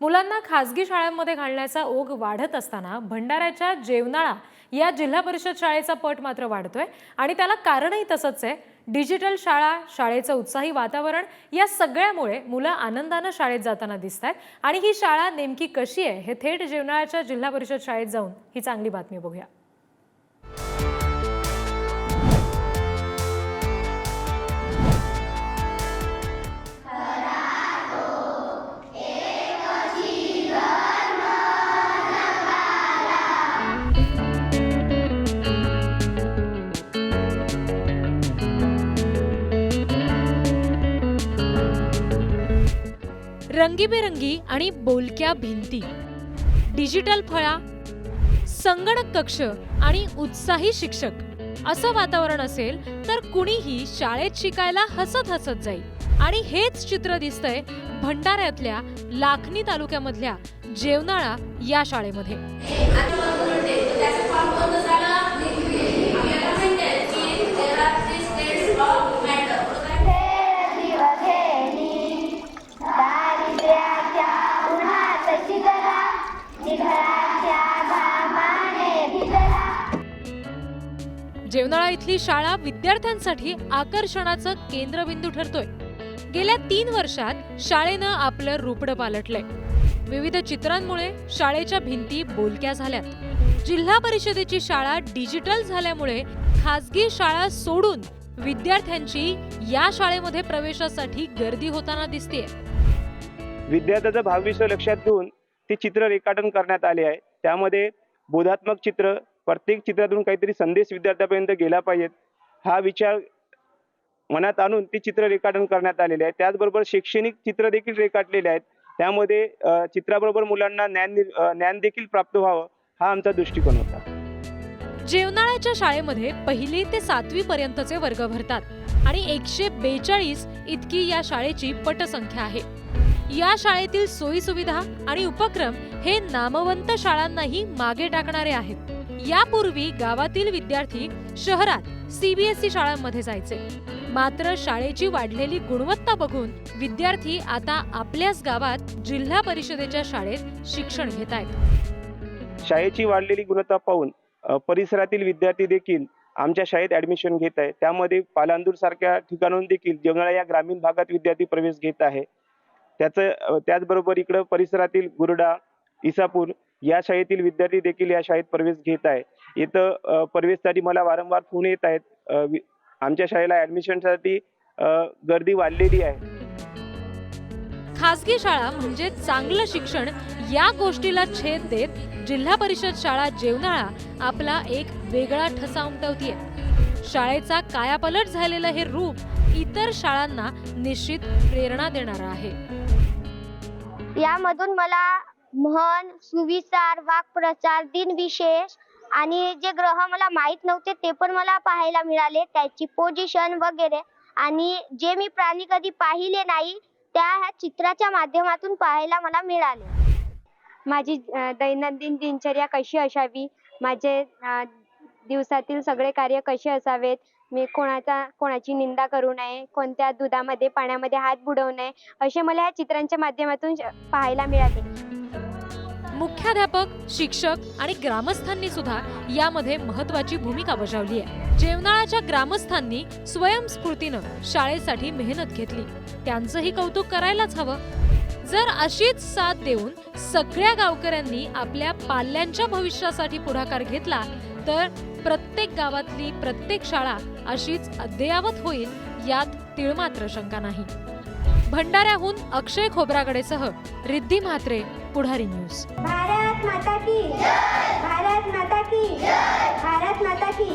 मुलांना खासगी शाळांमध्ये घालण्याचा ओघ वाढत असताना भंडाऱ्याच्या जेवणाळा या जिल्हा परिषद शाळेचा पट मात्र वाढतोय. आणि त्याला कारणही तसंच आहे. डिजिटल शाळा शाळेचं उत्साही वातावरण या सगळ्यामुळे मुलं आनंदानं शाळेत जाताना दिसत आहेत आणि ही शाळा नेमकी कशी आहे हे थेट जेवणाळ्याच्या जिल्हा परिषद शाळेत जाऊन ही चांगली बातमी बघूया. रंगीबेरंगी आणि बोलक्या भिंती. डिजिटल फळा संगणक कक्ष आणि उत्साही शिक्षक. असं वातावरण असेल तर कुणीही शाळेत शिकायला हसत हसत जाईल. आणि हेच चित्र दिसतंय भंडाऱ्यातल्या लाखनी तालुक्यामधल्या जेवनाळा या शाळेमध्ये. जेवणाळा इथली शाळा विद्यार्थ्यांसाठी आकर्षणाचं केंद्रबिंदू ठरतोय. गेल्या तीन वर्षात शाळेनं आपलं रुपडं पालटलंय. विविध चित्रांमुळे शाळेच्या भिंती बोलक्या झाल्यात. जिल्हा परिषदेची शाळा डिजिटल झाल्यामुळे खासगी शाळा सोडून विद्यार्थ्यांची या शाळेमध्ये प्रवेशासाठी गर्दी होताना दिसतेय. विद्यार्थ्याचं भावविश्व लक्षात घेऊन ते चित्र रेखाटन करण्यात आले आहे. त्यामध्ये बोधात्मक चित्र प्रत्येक चित्रातून काहीतरी संदेश विद्यार्थ्यापर्यंत गेला पाहिजेत. हा विचार मनात आणून ती चित्र रेखाटन करण्यात आलेले आहे. त्याचबरोबर शैक्षणिक चित्र देखील रेखाटलेले आहेत. त्यामध्ये चित्राबरोबर मुलांना ज्ञान नि- ज्ञान देखील प्राप्त व्हावं हा आमचा दृष्टिकोन होता. जेवणाळ्याच्या शाळेमध्ये पहिली ते सातवी पर्यंतचे वर्ग भरतात आणि एकशे बेचाळीस इतकी या शाळेची पटसंख्या आहे. या शाळेतील सोयी सुविधा आणि उपक्रम हे नामवंत शाळांनाही मागे टाकणारे आहेत. यापूर्वी गावातील विद्यार्थी शहरात सीबीएसई शाळांमध्ये जायचे. मात्र शाळेची वाढलेली गुणवत्ता बघून विद्यार्थी आता आपल्याच गावात जिल्हा परिषदेच्या शाळेत शिक्षण घेत आहेत. शाळेची वाढलेली गुणवत्ता पाहून परिसरातील विद्यार्थी देखील आमच्या शाळेत ऍडमिशन घेत आहे. त्यामध्ये पालांदूर सारख्या ठिकाणाहून देखील जंगळा या ग्रामीण भागात विद्यार्थी प्रवेश घेत आहे. त्याचं त्याचबरोबर इकडं परिसरातील गुरडा इसापूर या शाळेतील विद्यार्थी देखील या शाळेत प्रवेश घेत आहे. इथं प्रवेशसाठी मला वारंवार फोन येत आहेत. आमच्या शाळेला ऍडमिशनसाठी गर्दी वाढलेली आहे. खासगी शाळा म्हणजे चांगलं शिक्षण या गोष्टीला छेद देत जिल्हा परिषद शाळा जेवणाळा आपला एक वेगळा ठसा उमटवतीये. शाळेचा कायापलट झालेलं हे रूप इतर शाळांना निश्चित प्रेरणा देणारं आहे. यामधून मला म्हण सुविचार वाक्प्रचार दिनविशेष आणि जे ग्रह मला माहीत नव्हते ते पण मला पाहायला मिळाले. त्याची पोझिशन वगैरे आणि जे मी प्राणी कधी पाहिले नाही त्या ह्या चित्राच्या माध्यमातून पाहायला मला मिळाले. माझी दैनंदिन दिनचर्या कशी असावी? माझे दिवसातील सगळे कार्य कसे असावेत? मी कोणाचा कोणाची निंदा करू नये? कोणत्या दुधामध्ये पाण्यामध्ये हात बुडवू नये? असे मला ह्या चित्रांच्या माध्यमातून श- पाहायला मिळाले. मुख्याध्यापक शिक्षक आणि ग्रामस्थांनी सुद्धा यामध्ये महत्वाची भूमिका बजावली आहे. जेवणाळ्याच्या ग्रामस्थांनी स्वयंस्फूर्तीनं शाळेसाठी मेहनत घेतली. त्यांचंही कौतुक करायलाच हवं. जर अशीच साथ देऊन सगळ्या गावकऱ्यांनी आपल्या पाल्यांच्या भविष्यासाठी पुढाकार घेतला तर प्रत्येक गावातली प्रत्येक शाळा अशीच अद्ययावत होईल यात तिळमात्र शंका नाही. भंडाऱ्याहून अक्षय खोब्रागडेसह रिद्धी म्हात्रे पुढारी न्यूज. भारत माता की भारत माता की भारत माता की